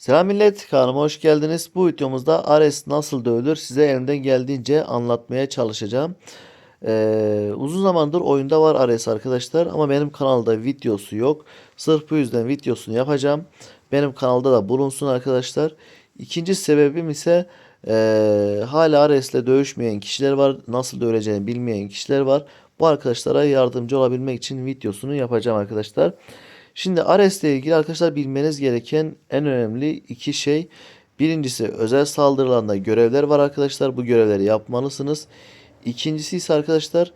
Selam millet, kanalıma hoş geldiniz. Bu videomuzda Ares nasıl dövülür size elimden geldiğince anlatmaya çalışacağım. Ee, uzun zamandır oyunda var Ares arkadaşlar ama benim kanalda videosu yok. Sırf bu yüzden videosunu yapacağım. Benim kanalda da bulunsun arkadaşlar. İkinci sebebim ise ee, hala Ares'le dövüşmeyen kişiler var. Nasıl dövüleceğini bilmeyen kişiler var. Bu arkadaşlara yardımcı olabilmek için videosunu yapacağım arkadaşlar. Şimdi Ares ile ilgili arkadaşlar bilmeniz gereken en önemli iki şey. Birincisi özel saldırılarında görevler var arkadaşlar. Bu görevleri yapmalısınız. İkincisi ise arkadaşlar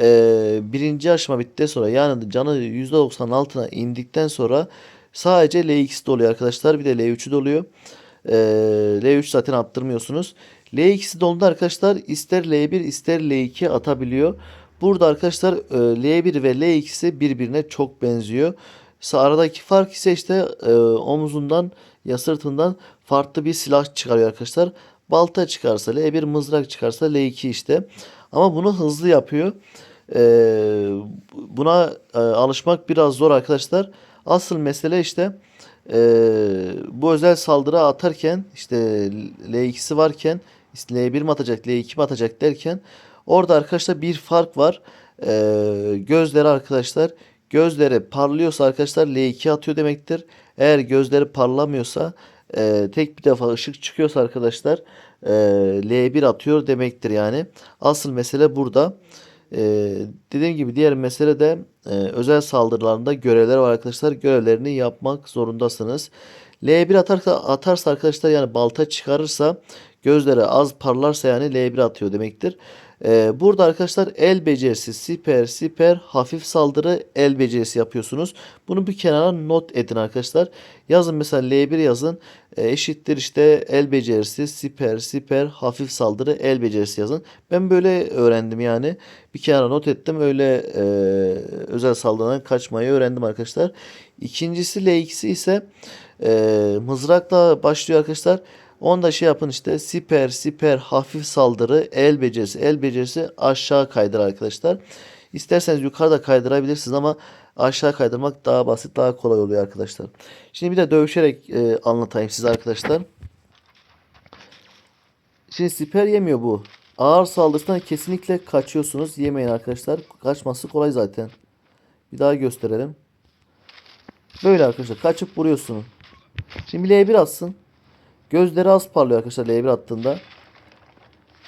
eee, birinci aşama bittikten sonra yani canı %90'ın altına indikten sonra sadece L2 doluyor arkadaşlar. Bir de L3'ü doluyor. Eee, L3 zaten attırmıyorsunuz. L2'si doldu arkadaşlar ister L1 ister L2 atabiliyor. Burada arkadaşlar e, L1 ve L2'si birbirine çok benziyor. Aradaki fark ise işte e, omuzundan ya sırtından farklı bir silah çıkarıyor arkadaşlar. Balta çıkarsa L1 mızrak çıkarsa L2 işte. Ama bunu hızlı yapıyor. E, buna e, alışmak biraz zor arkadaşlar. Asıl mesele işte e, bu özel saldırı atarken işte L2'si varken işte L1 mi atacak L2 mi atacak derken orada arkadaşlar bir fark var. E, gözleri arkadaşlar Gözleri parlıyorsa arkadaşlar L2 atıyor demektir. Eğer gözleri parlamıyorsa e, tek bir defa ışık çıkıyorsa arkadaşlar e, L1 atıyor demektir yani. Asıl mesele burada. E, dediğim gibi diğer mesele de e, özel saldırılarında görevler var arkadaşlar. Görevlerini yapmak zorundasınız. L1 atarsa, atarsa arkadaşlar yani balta çıkarırsa gözleri az parlarsa yani L1 atıyor demektir. Ee, burada arkadaşlar el becerisi, siper, siper, hafif saldırı, el becerisi yapıyorsunuz. Bunu bir kenara not edin arkadaşlar. Yazın mesela L1 yazın. E, eşittir işte el becerisi, siper, siper, hafif saldırı, el becerisi yazın. Ben böyle öğrendim yani. Bir kenara not ettim. Öyle e, özel saldırıdan kaçmayı öğrendim arkadaşlar. İkincisi L2'si ise e, mızrakla başlıyor arkadaşlar. Onu da şey yapın işte siper siper hafif saldırı el becerisi el becerisi aşağı kaydır arkadaşlar. İsterseniz yukarıda kaydırabilirsiniz ama aşağı kaydırmak daha basit daha kolay oluyor arkadaşlar. Şimdi bir de dövüşerek e, anlatayım size arkadaşlar. Şimdi siper yemiyor bu. Ağır saldırısından kesinlikle kaçıyorsunuz. Yemeyin arkadaşlar. Kaçması kolay zaten. Bir daha gösterelim. Böyle arkadaşlar. Kaçıp vuruyorsunuz. Şimdi L1 atsın. Gözleri az parlıyor arkadaşlar L1 attığında.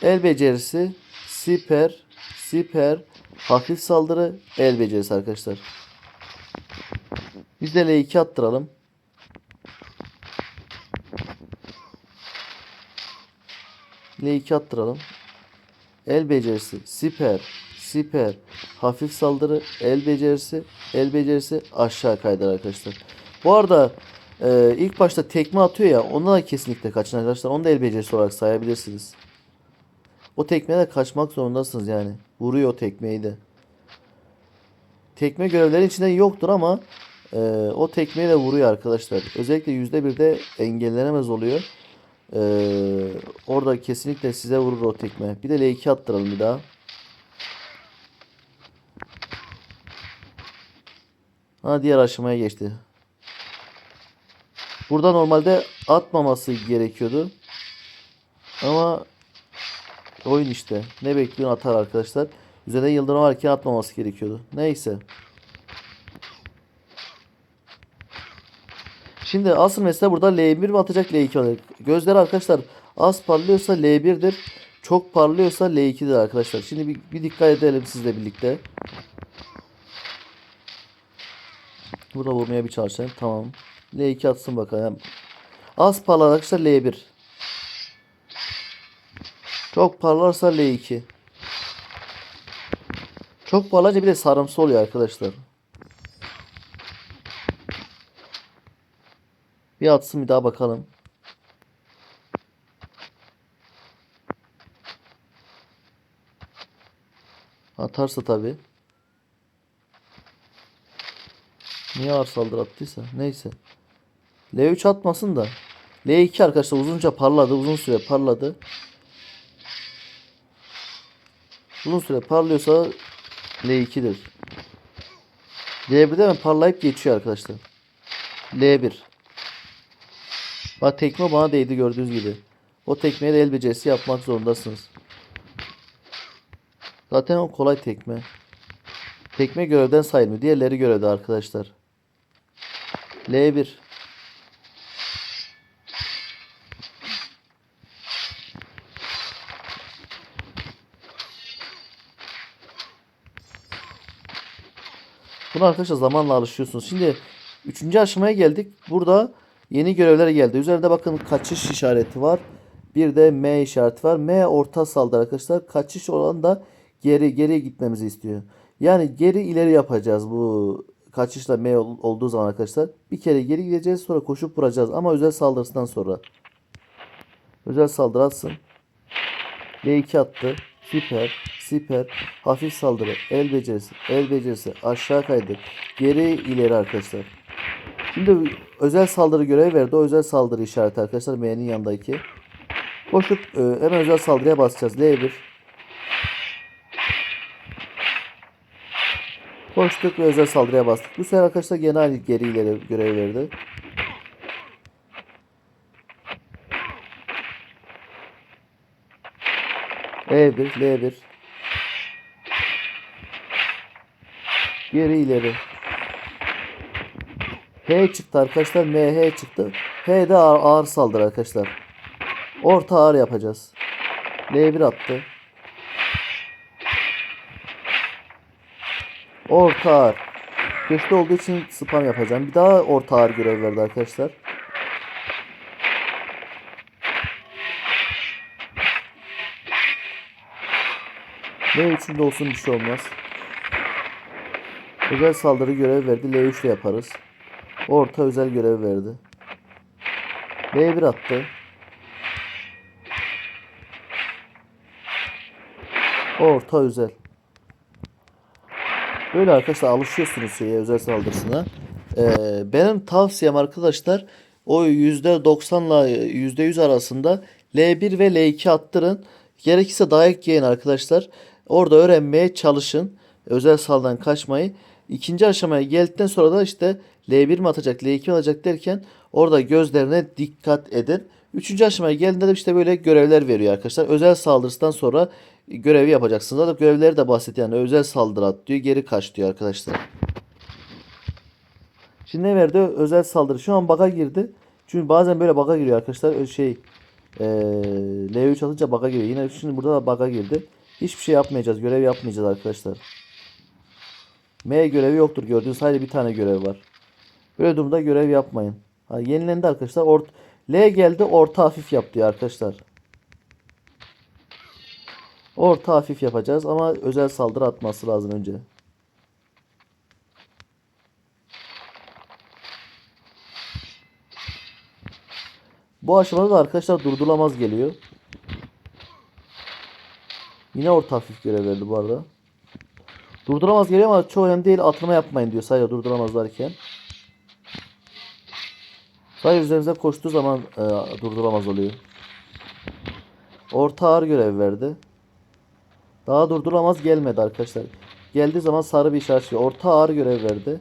El becerisi, siper, siper, hafif saldırı, el becerisi arkadaşlar. Biz de L2 attıralım. L2 attıralım. El becerisi, siper, siper, hafif saldırı, el becerisi, el becerisi aşağı kaydır arkadaşlar. Bu arada ee, ilk başta tekme atıyor ya ona da kesinlikle kaçın arkadaşlar. Onu da el becerisi olarak sayabilirsiniz. O tekmeye de kaçmak zorundasınız yani. Vuruyor tekmeyi de. Tekme görevleri içinde yoktur ama e, o tekmeyi de vuruyor arkadaşlar. Özellikle %1'de engellenemez oluyor. E, orada kesinlikle size vurur o tekme. Bir de L2 attıralım bir daha. Ha diğer aşamaya geçti. Burada normalde atmaması gerekiyordu. Ama oyun işte. Ne bekliyorsun atar arkadaşlar. Üzerinde yıldırım varken atmaması gerekiyordu. Neyse. Şimdi asıl mesele burada L1 mi atacak L2 olacak. Gözler arkadaşlar az parlıyorsa L1'dir. Çok parlıyorsa L2'dir arkadaşlar. Şimdi bir, bir dikkat edelim sizle birlikte. Burada vurmaya bir çalışayım. Tamam. L2 atsın bakalım. Az parlar arkadaşlar L1. Çok parlarsa L2. Çok parlayınca bir de sarımsı oluyor arkadaşlar. Bir atsın bir daha bakalım. Atarsa tabi. Niye ağır saldırı attıysa. Neyse. L3 atmasın da. L2 arkadaşlar uzunca parladı. Uzun süre parladı. Uzun süre parlıyorsa L2'dir. L1'de mi parlayıp geçiyor arkadaşlar. L1. Bak tekme bana değdi gördüğünüz gibi. O tekmeye de el becerisi yapmak zorundasınız. Zaten o kolay tekme. Tekme görevden sayılmıyor. Diğerleri görevde arkadaşlar. L1. Buna arkadaşlar zamanla alışıyorsunuz. Şimdi üçüncü aşamaya geldik. Burada yeni görevler geldi. Üzerinde bakın kaçış işareti var. Bir de M işareti var. M orta saldırı arkadaşlar. Kaçış olan da geri geri gitmemizi istiyor. Yani geri ileri yapacağız bu kaçışla M ol- olduğu zaman arkadaşlar. Bir kere geri gideceğiz sonra koşup vuracağız ama özel saldırısından sonra. Özel saldırı atsın. L2 attı. Siper, siper, hafif saldırı, el becerisi, el becerisi, aşağı kaydı, geri ileri arkadaşlar. Şimdi özel saldırı görevi verdi. O özel saldırı işareti arkadaşlar M'nin yanındaki. Koşup e, hemen özel saldırıya basacağız. L1. Koştuk ve özel saldırıya bastık. Bu sefer arkadaşlar gene geri ileri görevi verdi. E1, L1. Geri ileri. H çıktı arkadaşlar. MH çıktı. H de ağır, ağır saldırı arkadaşlar. Orta ağır yapacağız. L1 attı. Orta ağır. Köşte olduğu için spam yapacağım. Bir daha orta ağır görev verdi arkadaşlar. L3'ün de olsun bir şey olmaz. Özel saldırı görev verdi. L3 ile yaparız. Orta özel görev verdi. L1 attı. Orta özel. Böyle arkadaşlar alışıyorsunuz şeye özel saldırısına. Ee, benim tavsiyem arkadaşlar o %90 ile %100 arasında L1 ve L2 attırın. Gerekirse dayak yiyin arkadaşlar. Orada öğrenmeye çalışın. Özel saldırıdan kaçmayı. İkinci aşamaya geldikten sonra da işte L1 mi atacak, L2 mi atacak derken orada gözlerine dikkat edin. Üçüncü aşamaya geldiğinde de işte böyle görevler veriyor arkadaşlar. Özel saldırısından sonra görevi yapacaksınız. Zaten görevleri de basit yani. Özel saldırı at diyor, geri kaç diyor arkadaşlar. Şimdi ne verdi? Özel saldırı. Şu an bug'a girdi. Çünkü bazen böyle bug'a giriyor arkadaşlar. Şey eee L3 atınca bug'a giriyor. Yine şimdi burada da bug'a girdi. Hiçbir şey yapmayacağız. Görev yapmayacağız arkadaşlar. M görevi yoktur gördüğünüz sadece bir tane görev var. Böyle durumda görev yapmayın. Ha, yenilendi arkadaşlar. Ort L geldi orta hafif yap diyor arkadaşlar. Orta hafif yapacağız ama özel saldırı atması lazım önce. Bu aşamada da arkadaşlar durdurulamaz geliyor. Yine orta hafif görev verdi bu arada. Durduramaz geliyor ama çoğu önemli değil. Atılma yapmayın diyor sadece durduramaz derken. Sadece üzerinize koştuğu zaman e, durduramaz oluyor. Orta ağır görev verdi. Daha durduramaz gelmedi arkadaşlar. Geldiği zaman sarı bir işaret çıkıyor. Orta ağır görev verdi.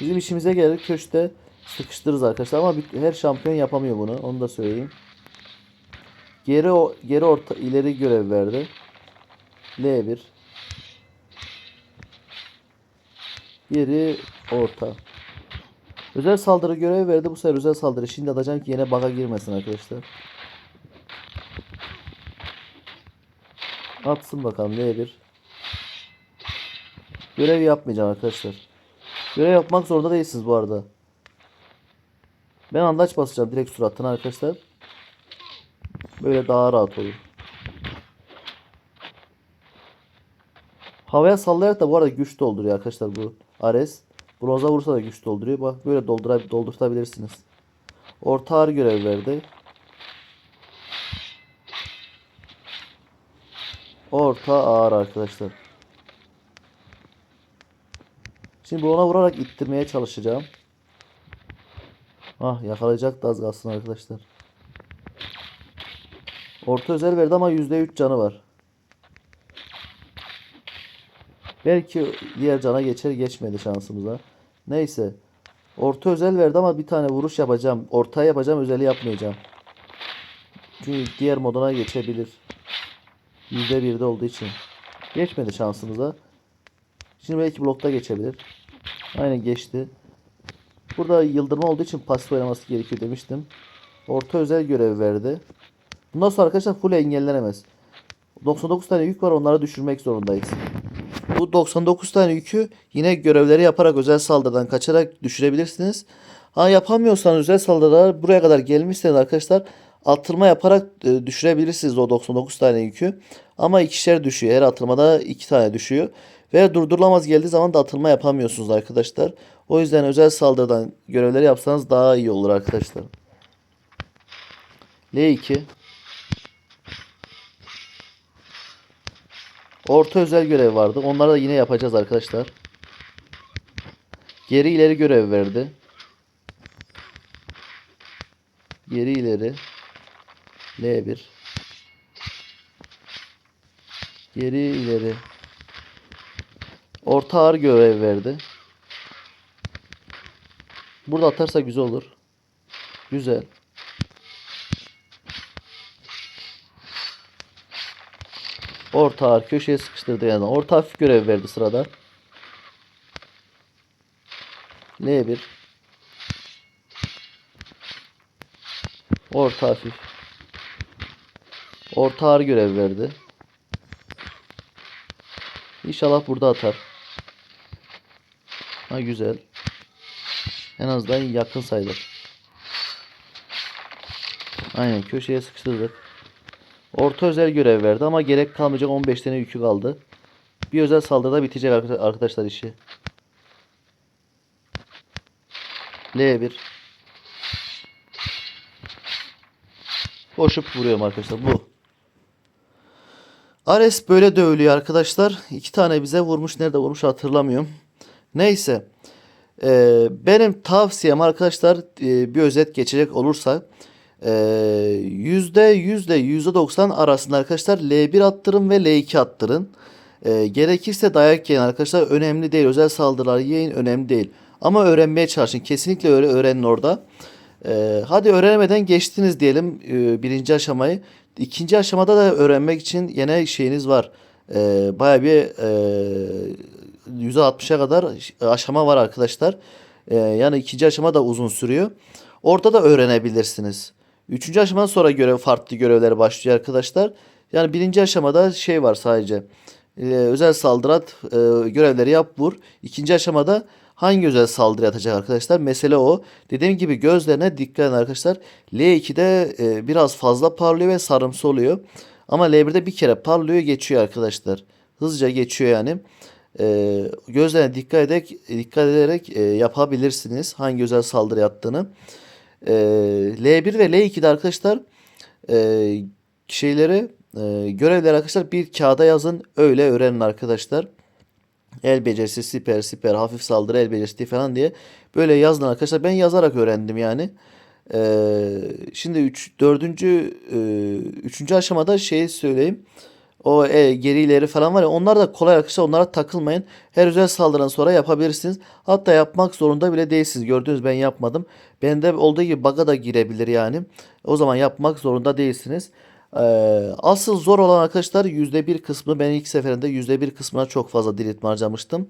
Bizim işimize gelir köşte sıkıştırırız arkadaşlar ama her şampiyon yapamıyor bunu. Onu da söyleyeyim. Geri geri orta ileri görev verdi. L1 Geri orta. Özel saldırı görevi verdi. Bu sefer özel saldırı. Şimdi atacağım ki yine bug'a girmesin arkadaşlar. Atsın bakalım L1. Görev yapmayacağım arkadaşlar. Görev yapmak zorunda değilsiniz bu arada. Ben andaç basacağım direkt suratına arkadaşlar. Böyle daha rahat olur. Havaya sallayarak da bu arada güç dolduruyor arkadaşlar bu Ares. Bronza vursa da güç dolduruyor. Bak böyle doldura, doldurtabilirsiniz. Orta ağır görev verdi. Orta ağır arkadaşlar. Şimdi ona vurarak ittirmeye çalışacağım. Ah yakalayacak da az kalsın arkadaşlar. Orta özel verdi ama %3 canı var. Belki diğer cana geçer geçmedi şansımıza. Neyse. Orta özel verdi ama bir tane vuruş yapacağım. Orta yapacağım özeli yapmayacağım. Çünkü diğer moduna geçebilir. %1'de olduğu için. Geçmedi şansımıza. Şimdi belki blokta geçebilir. Aynen geçti. Burada yıldırma olduğu için pasif oynaması gerekiyor demiştim. Orta özel görev verdi. Bundan sonra arkadaşlar full engellenemez. 99 tane yük var onları düşürmek zorundayız. Bu 99 tane yükü yine görevleri yaparak özel saldırıdan kaçarak düşürebilirsiniz. Ha yapamıyorsanız özel saldırılar buraya kadar gelmişseniz arkadaşlar atılma yaparak e, düşürebilirsiniz o 99 tane yükü. Ama ikişer düşüyor. Her atılmada iki tane düşüyor. Ve durdurulamaz geldiği zaman da atılma yapamıyorsunuz arkadaşlar. O yüzden özel saldırıdan görevleri yapsanız daha iyi olur arkadaşlar. L2 Orta özel görev vardı. Onları da yine yapacağız arkadaşlar. Geri ileri görev verdi. Geri ileri. L1. Geri ileri. Orta ağır görev verdi. Burada atarsa güzel olur. Güzel. Orta köşeye sıkıştırdı yani. Orta hafif görev verdi sırada. L1 Orta hafif Orta ağır görev verdi. İnşallah burada atar. Ha güzel. En azından yakın sayılır. Aynen köşeye sıkıştırdık. Orta özel görev verdi ama gerek kalmayacak 15 tane yükü kaldı. Bir özel saldırıda bitecek arka- arkadaşlar işi. L1 Koşup vuruyorum arkadaşlar bu. Ares böyle dövülüyor arkadaşlar. İki tane bize vurmuş. Nerede vurmuş hatırlamıyorum. Neyse. Ee, benim tavsiyem arkadaşlar bir özet geçecek olursa e, yüzde yüzde yüzde doksan arasında arkadaşlar L1 attırın ve L2 attırın. E, gerekirse dayak yiyin arkadaşlar önemli değil. Özel saldırılar yiyin önemli değil. Ama öğrenmeye çalışın. Kesinlikle öyle öğrenin orada. E, hadi öğrenemeden geçtiniz diyelim e, birinci aşamayı. İkinci aşamada da öğrenmek için yine şeyiniz var. E, Baya bir e, %60'a kadar aşama var arkadaşlar. E, yani ikinci aşama da uzun sürüyor. Orada da öğrenebilirsiniz. Üçüncü aşamadan sonra görev farklı görevler başlıyor arkadaşlar. Yani birinci aşamada şey var sadece. Ee, özel saldırı at, e, görevleri yap vur. İkinci aşamada hangi özel saldırı atacak arkadaşlar? Mesele o. Dediğim gibi gözlerine dikkat edin arkadaşlar. L2'de e, biraz fazla parlıyor ve sarımsı oluyor. Ama L1'de bir kere parlıyor geçiyor arkadaşlar. Hızlıca geçiyor yani. E, gözlerine dikkat ederek, dikkat ederek e, yapabilirsiniz hangi özel saldırı yaptığını. E, L1 ve L2'de arkadaşlar e, şeyleri e, görevleri arkadaşlar bir kağıda yazın öyle öğrenin arkadaşlar. El becerisi, siper, siper, hafif saldırı, el becerisi falan diye böyle yazın arkadaşlar. Ben yazarak öğrendim yani. Ee, şimdi 3 4. 3. aşamada şey söyleyeyim. O e, geri ileri falan var ya onlar da kolay arkadaşlar onlara takılmayın. Her özel saldırıdan sonra yapabilirsiniz. Hatta yapmak zorunda bile değilsiniz. Gördüğünüz ben yapmadım. Bende olduğu gibi bug'a da girebilir yani. O zaman yapmak zorunda değilsiniz. Ee, asıl zor olan arkadaşlar %1 kısmı ben ilk seferinde %1 kısmına çok fazla diriltme harcamıştım.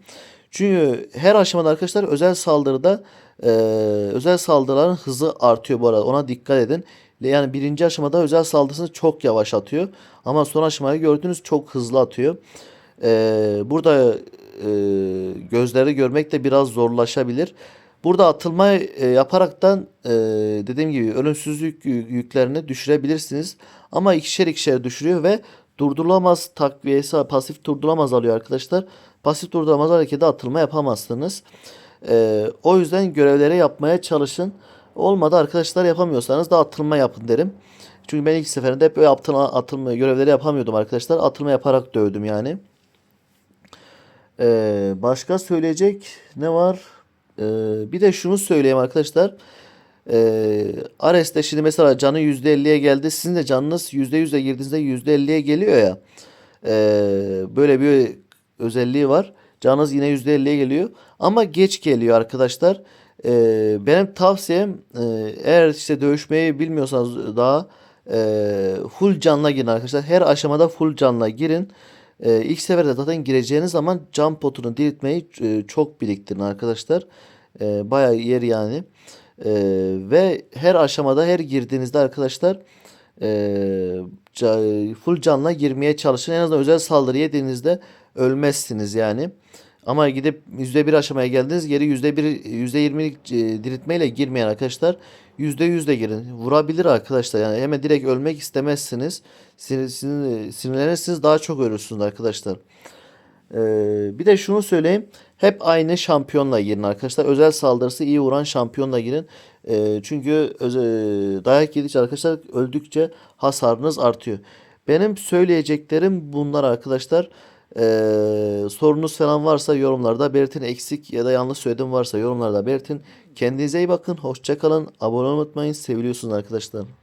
Çünkü her aşamada arkadaşlar özel saldırıda e, özel saldırıların hızı artıyor bu arada. Ona dikkat edin. Yani birinci aşamada özel saldırısını çok yavaş atıyor. Ama son aşamayı gördüğünüz çok hızlı atıyor. Ee, burada e, gözleri görmek de biraz zorlaşabilir. Burada atılma e, yaparaktan e, dediğim gibi ölümsüzlük yü- yüklerini düşürebilirsiniz. Ama ikişer ikişer düşürüyor ve durdurulamaz takviyesi pasif durdurulamaz alıyor arkadaşlar. Pasif durdurulamaz harekete atılma yapamazsınız. E, o yüzden görevleri yapmaya çalışın. Olmadı arkadaşlar yapamıyorsanız da atılma yapın derim. Çünkü ben ilk seferinde hep böyle atılma, atılma görevleri yapamıyordum arkadaşlar. Atılma yaparak dövdüm yani. Ee, başka söyleyecek ne var? Ee, bir de şunu söyleyeyim arkadaşlar. Ee, Ares'te şimdi mesela canı %50'ye geldi. Sizin de canınız %100'e girdiğinizde %50'ye geliyor ya. Ee, böyle bir özelliği var. Canınız yine %50'ye geliyor. Ama geç geliyor arkadaşlar. Ee, benim tavsiyem e, eğer işte dövüşmeyi bilmiyorsanız daha e, full canla girin arkadaşlar. Her aşamada full canla girin. E, ilk seferde zaten gireceğiniz zaman can potunu diriltmeyi e, çok biriktirin arkadaşlar. E, bayağı yer yani. E, ve her aşamada her girdiğinizde arkadaşlar e, full canla girmeye çalışın. En azından özel saldırı yediğinizde ölmezsiniz yani. Ama gidip %1 aşamaya geldiniz geri %1 %20'lik e, diriltmeyle girmeyen arkadaşlar %100 de girin. Vurabilir arkadaşlar yani hemen direkt ölmek istemezsiniz. Sinir, sinir, sinirlenirsiniz daha çok ölürsünüz arkadaşlar. Ee, bir de şunu söyleyeyim. Hep aynı şampiyonla girin arkadaşlar. Özel saldırısı iyi vuran şampiyonla girin. Ee, çünkü öze- dayak yedikçe arkadaşlar öldükçe hasarınız artıyor. Benim söyleyeceklerim bunlar arkadaşlar. Ee, sorunuz falan varsa yorumlarda belirtin. Eksik ya da yanlış söylediğim varsa yorumlarda belirtin. Kendinize iyi bakın. Hoşça kalın. Abone olmayı unutmayın. Seviliyorsunuz arkadaşlar.